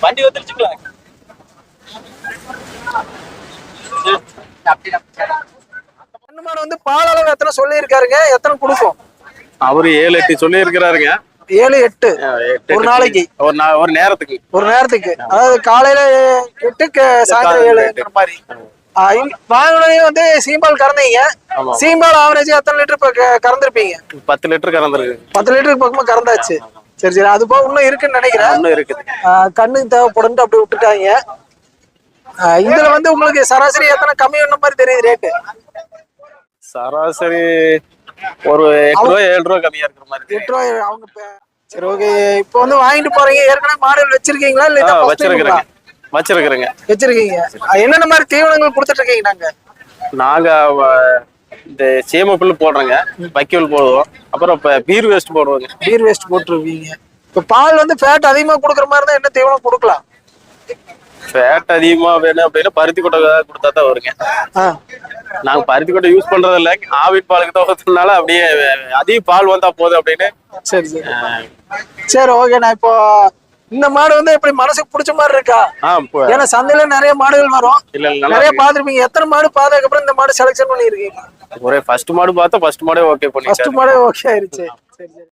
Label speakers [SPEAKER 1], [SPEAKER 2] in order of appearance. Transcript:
[SPEAKER 1] வண்டி வந்துருச்சுங்களா
[SPEAKER 2] மாடு வந்து பால் அளவு எத்தனை சொல்லியிருக்காருங்க? எத்தனை கொடுக்கும்?
[SPEAKER 3] அவரு ஏழு எட்டு சொல்லி இருக்கிறாருங்க
[SPEAKER 2] ஏழு எட்டு ஒரு நாளைக்கு.
[SPEAKER 3] ஒரு நா- ஒரு நேரத்துக்கு.
[SPEAKER 2] ஒரு நேரத்துக்கு. அதாவது காலையில எட்டுக்கு சாயந்தரம் ஏழுங்கிற மாதிரி. வாங்கினே வந்து சீம்பால் கறந்தீங்க. சீம்பால் ஆவரேஜ் எத்தனை லிட்டர் கறந்திருப்பீங்க?
[SPEAKER 3] பத்து லிட்டர் கறந்துருக்கு.
[SPEAKER 2] பத்து லிட்டருக்கு பக்கமா கறந்தாச்சு. சரி சரி. அது போக இன்னும் இருக்குன்னு நினைக்கிறேன்.
[SPEAKER 3] இன்னும் இருக்குது.
[SPEAKER 2] கண்ணுக்கு தேவைப்படுன்ட்டு அப்படி விட்டுட்டாங்க. இதுல வந்து உங்களுக்கு சராசரி எத்தனை கம்மி பண்ண மாதிரி தெரியுது ரேட்டு
[SPEAKER 3] சராசரி ஒரு எட்டு ரூபா ஏழு ரூபா கம்மியா இருக்கிற மாதிரி.
[SPEAKER 2] எட்டு ரூபாய் அவங்க இப்ப- சரி ஓகே இப்போ வந்து வாங்கிட்டு போறீங்க. ஏற்கனவே மாடுகள் வச்சிருக்கீங்களா இல்ல
[SPEAKER 3] வச்சிருக்கிறேங்க. வச்சிருக்கிறேங்க.
[SPEAKER 2] வச்சிருக்கீங்க. என்னென்ன மாதிரி தீவனங்கள் கொடுத்துட்டு இருக்கீங்க நாங்க?
[SPEAKER 3] நாங்க இந்த சேம புல்லு போடுறோங்க. வைக்கோல் போடுவோம். அப்புறம் இப்ப பீர் வேஸ்ட் போடுவோங்க.
[SPEAKER 2] பீர் வேஸ்ட் போட்டுருவீங்க. இப்ப பால் வந்து ஃபேட் அதிகமா கொடுக்குற மாதிரி தான் என்ன தீவனம் கொடுக்கலாம்.
[SPEAKER 3] ஃபேட் அதிகமா வேணும் அப்படின்னா பருத்தி கொட்டை கொடுத்தா தான் வருங்க.
[SPEAKER 2] ஆ,
[SPEAKER 3] நாங்க பருத்தி கொட்டை யூஸ் பண்றது இல்ல ஆவின் பாலுக்கு தோற்றதுனால அப்படியே அதிக பால் வந்தா போதும் அப்படின்னு.
[SPEAKER 2] சரி சரி. சரி ஓகே நான் இப்போ இந்த மாடு வந்து எப்படி மனசுக்கு பிடிச்ச மாதிரி இருக்கா? ஏன்னா சந்தையில நிறைய மாடுகள் வரும்.
[SPEAKER 3] இல்ல இல்ல, நல்லா
[SPEAKER 2] நிறைய. பாத்துருப்பீங்க எத்தனை மாடு பார்த்ததுக்கு அப்புறம் இந்த மாடு செலக்ஷன் பண்ணிருக்கீங்க
[SPEAKER 3] ஒரே ஃபர்ஸ்ட் மாடு பார்த்தா ஃபர்ஸ்ட் மாடே ஓகே
[SPEAKER 2] ஃபர்ஸ்ட்
[SPEAKER 3] பண்ணிட்டாரு
[SPEAKER 2] மாடே ஓகே ஆயிருச்சு.